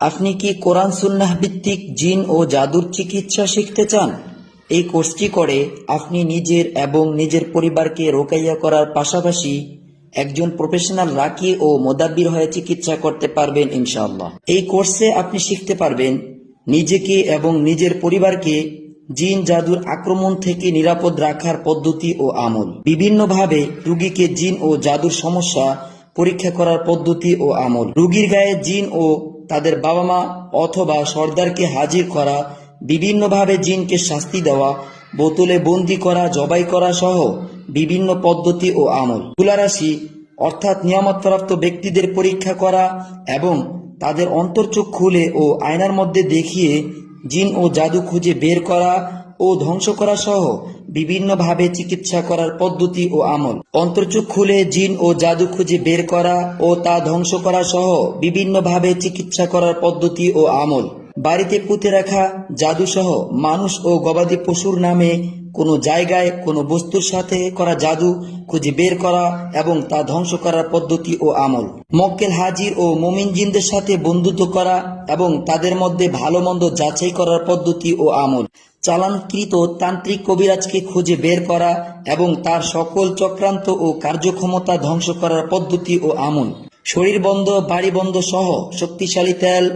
আপনি কি কোরআন, সুন্নাহ ভিত্তিক জিন ও জাদুর চিকিৎসা শিখতে চান? এই কোর্সটি করে আপনি নিজের এবং নিজের পরিবারকে রোকাইয়া করার পাশাপাশি একজন প্রফেশনাল রাকি ও মোদাব্বির হয়ে চিকিৎসা করতে পারবেন ইনশাআল্লাহ। এই কোর্সে আপনি শিখতে পারবেন নিজেকে এবং নিজের পরিবারকে জিন জাদুর আক্রমণ থেকে নিরাপদ রাখার পদ্ধতি ও আমল। বিভিন্নভাবে রুগীকে জিন ও জাদুর সমস্যা পরীক্ষা করার পদ্ধতি ও আমল। রুগীর গায়ে জিন ও তাদের বাবা মা অথবা সর্দারকে হাজির করা, বিভিন্নভাবে জিনকে শাস্তি দেওয়া, বোতলে বন্দি করা, জবাই করা সহ বিভিন্ন পদ্ধতি ও আমল। তুলারাশি অর্থাৎ নিয়ামতপ্রাপ্ত ব্যক্তিদের পরীক্ষা করা এবং তাদের অন্তর্চোখ খুলে ও আয়নার মধ্যে দেখিয়ে জিন ও জাদু খুঁজে বের করা ও ধ্বংস করা সহ বিভিন্নভাবে চিকিৎসা করার পদ্ধতি ও আমল। অন্তর্চুখ খুলে জিন ও জাদু খুঁজে বের করা ও তা ধ্বংস করা সহ বিভিন্নভাবে চিকিৎসা করার পদ্ধতি ও আমল। বাড়িতে পুঁতে রাখা জাদু সহ মানুষ ও গবাদি পশুর নামে কোনো জায়গায় কোনো বস্তুর সাথে করা জাদু খুঁজে বের করা এবং তা ধ্বংস করার পদ্ধতি ও আমল। মক্কেল হাজির ও মোমিন জিনদের সাথে বন্ধুত্ব করা এবং তাদের মধ্যে ভালো মন্দ যাচাই করার পদ্ধতি ও আমল। চালানকৃত তান্ত্রিক কবিরাজকে খুঁজে বের করা এবং তার সকল চক্রান্ত ও কার্যক্ষমতা ধ্বংস করার পদ্ধতি ও আমল। শরীর বন্ধ বাড়ি বন্ধ সহ শক্তিশালী তেল